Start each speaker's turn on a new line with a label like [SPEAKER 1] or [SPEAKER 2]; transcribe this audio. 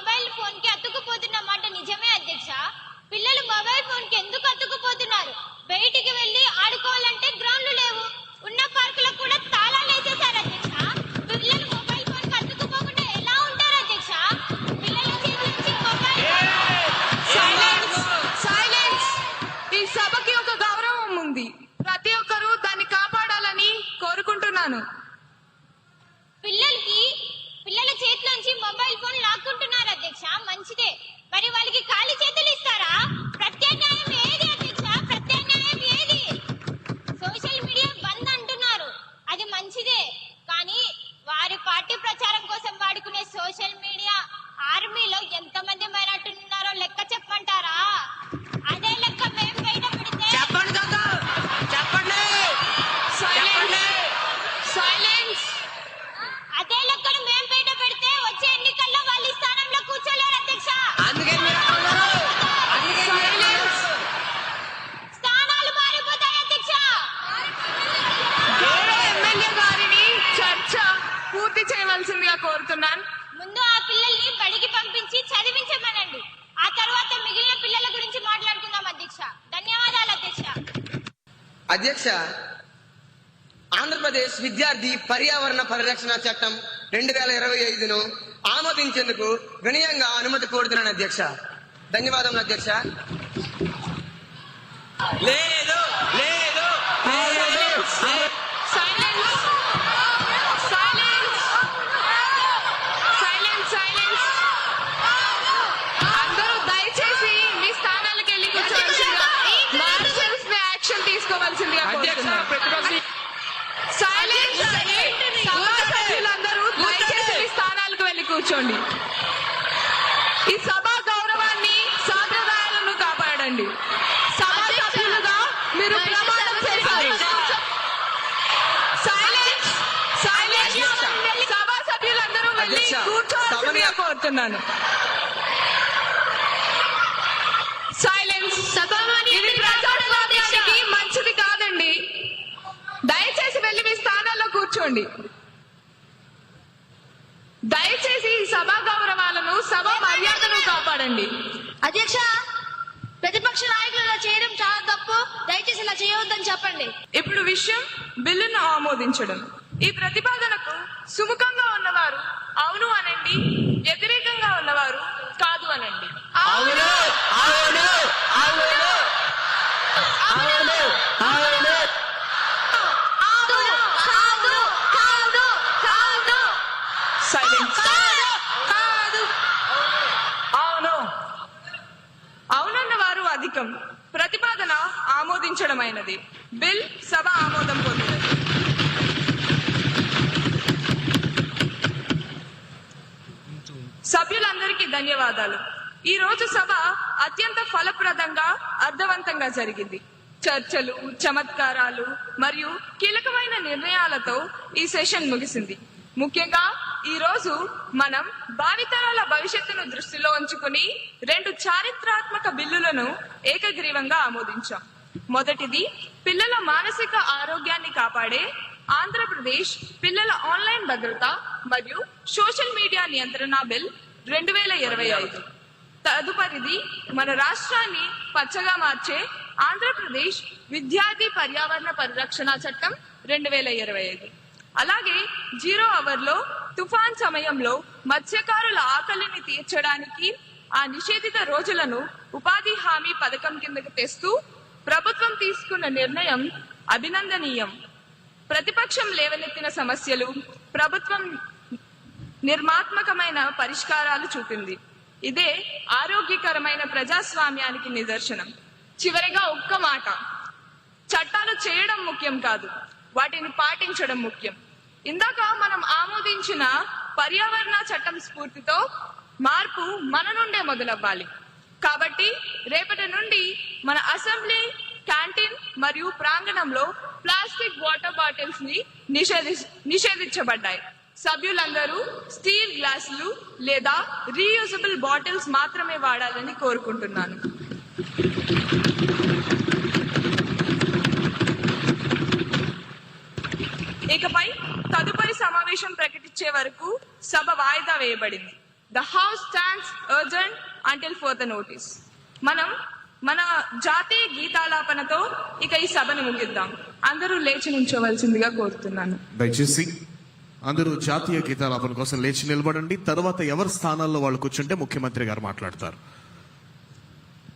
[SPEAKER 1] Mobile ఫోన్కి అతుకుపోతున్న మాట నిజమే అధ్యక్ష. పిల్లలు మొబైల్ ఫోన్కి ఎందుకు అతుకుపోతున్నారు బయటికి వెళ్ళి ఆడుకోవాలంటే గ్రౌండ్లు లేవు. ఉన్న పార్కులకు కూడా తాళాలు లేచేసారు అధ్యక్ష. పిల్లలు మొబైల్ ఫోన్కి అతుకుపోకుండా ఎలా ఉంటారు అధ్యక్ష? పిల్లల చేతి నుంచి మొబైల్
[SPEAKER 2] సైలెన్స్ సైలెన్స్ ఈ సభకి ఒక గౌరవం ఉంది. ప్రతి ఒక్కరూ దాన్ని కాపాడాలని కోరుకుంటున్నాను.
[SPEAKER 1] నుంచి మొబైల్ ఫోన్ లాక్కుంటున్నారు అధ్యక్ష. మంచిది
[SPEAKER 2] చేయవలసిందిగా కోరుతున్నాను.
[SPEAKER 1] ముందు ఆ పిల్లల్ని బడికి పంపించి చదివించమనండి. ఆ తర్వాత మిగిలిన పిల్లల గురించి మాట్లాడుకుందాం అధ్యక్ష. ధన్యవాదాలు అధ్యక్ష.
[SPEAKER 3] అధ్యక్ష ఆంధ్రప్రదేశ్ విద్యార్థి పర్యావరణ పరిరక్షణ చట్టం రెండు వేల ఇరవై ఐదును ఆమోదించేందుకు వినయంగా అనుమతి కోరుతున్నాను అధ్యక్ష. ధన్యవాదములు అధ్యక్ష.
[SPEAKER 4] లేదు లేదు.
[SPEAKER 2] స్థానాలకు వెళ్ళి కూర్చోండి. ఈ సభా గౌరవాన్ని సాంప్రదాయాలను కాపాడండి. సభా సభ్యులుగా మీరు ప్రమాణం చేశారు. సైలెన్స్ సైలెన్స్ సభా సభ్యులందరూ వెళ్ళి అధ్యక్ష, కూర్చోవాల్సిందిగా సభని- కోరుతున్నాను. సైలెన్స్
[SPEAKER 5] ఇది
[SPEAKER 2] మంచిది కాదండి దయచేసి వెళ్ళి మీ స్థానాల్లో కూర్చోండి. దయచేసి సభా గౌరవాలను సభా మర్యాదను కాపాడండి.
[SPEAKER 5] అధ్యక్ష ప్రతిపక్ష నాయకులు ఇలా చేయడం చాలా తప్పు. దయచేసి ఇలా చేయవద్దని చెప్పండి.
[SPEAKER 2] ఇప్పుడు విషయం బిల్లును ఆమోదించడం. ఈ ప్రతిపాదనకు సుముఖంగా ఉన్నవారు అవును అనండి వ్యతిరేకంగా ఉన్నవారు కాదు అనండి అవును అవును అవును అవును
[SPEAKER 5] అవును కాదు కాదు కాదు కాదు
[SPEAKER 2] సైలెన్స్
[SPEAKER 5] కాదు
[SPEAKER 2] అవును అవునన్న వారు అధికం ప్రతిపాదన ఆమోదించడమైనది. బిల్ సభ ఆమోదం పొందినది. సభ్యులందరికీ ధన్యవాదాలు. ఈ రోజు సభ అత్యంత ఫలప్రదంగా అర్థవంతంగా జరిగింది. చర్చలు చమత్కారాలు మరియు కీలకమైన నిర్ణయాలతో ఈ సెషన్ ముగిసింది. ముఖ్యంగా ఈ రోజు మనం భావితరాల భవిష్యత్తును దృష్టిలో ఉంచుకుని రెండు చారిత్రాత్మక బిల్లులను ఏకగ్రీవంగా ఆమోదించాం. మొదటిది పిల్లల మానసిక ఆరోగ్యాన్ని కాపాడే ఆంధ్రప్రదేశ్ పిల్లల ఆన్లైన్ భద్రత మరియు సోషల్ మీడియా నియంత్రణ బిల్ రెండు వేల ఇరవై ఐదు. తదుపరిది మన రాష్ట్రాన్ని పచ్చగా మార్చే ఆంధ్రప్రదేశ్ విద్యార్థి పర్యావరణ పరిరక్షణ చట్టం రెండు వేల ఇరవై ఐదు. అలాగే జీరో అవర్లో తుఫాన్ సమయంలో మత్స్యకారుల ఆకలిని తీర్చడానికి ఆ నిషేధిత రోజులను ఉపాధి హామీ పథకం కిందకు తెస్తూ ప్రభుత్వం తీసుకున్న నిర్ణయం అభినందనీయం. ప్రతిపక్షం లేవనెత్తిన సమస్యలు ప్రభుత్వం నిర్మాత్మకమైన పరిష్కారాలు చూపింది. ఇదే ఆరోగ్యకరమైన ప్రజాస్వామ్యానికి నిదర్శనం. చివరిగా ఒక్క మాట. చట్టాలు చేయడం ముఖ్యం కాదు. వాటిని పాటించడం ముఖ్యం. ఇందాక మనం ఆమోదించిన పర్యావరణ చట్టం స్ఫూర్తితో మార్పు మన నుండే మొదలవ్వాలి. కాబట్టి రేపటి నుండి మన అసెంబ్లీ క్యాంటీన్ మరియు ప్రాంగణంలో ప్లాస్టిక్ వాటర్ బాటిల్స్ని నిషేధి నిషేధించబడ్డాయి. సభ్యులందరూ స్టీల్ గ్లాసులు లేదా రీయూజబుల్ బాటిల్స్ మాత్రమే వాడాలని కోరుకుంటున్నాను. ఇకపై తదుపరి సమావేశం ప్రకటించే వరకు సభ వాయిదా వేయబడింది. The house stands adjourned until further notice మనం మన జాతీయ గీతాలాపనతో ఇక ఈ సభను ముగిద్దాం. అందరూ లేచి నుంచోవలసిందిగా కోరుతున్నాను.
[SPEAKER 6] దయచేసి అందరూ జాతీయ గీతాలాపన కోసం లేచి నిలబడండి. తర్వాత ఎవరి స్థానాల్లో వాళ్ళు కూర్చుంటే ముఖ్యమంత్రి గారు మాట్లాడతారు.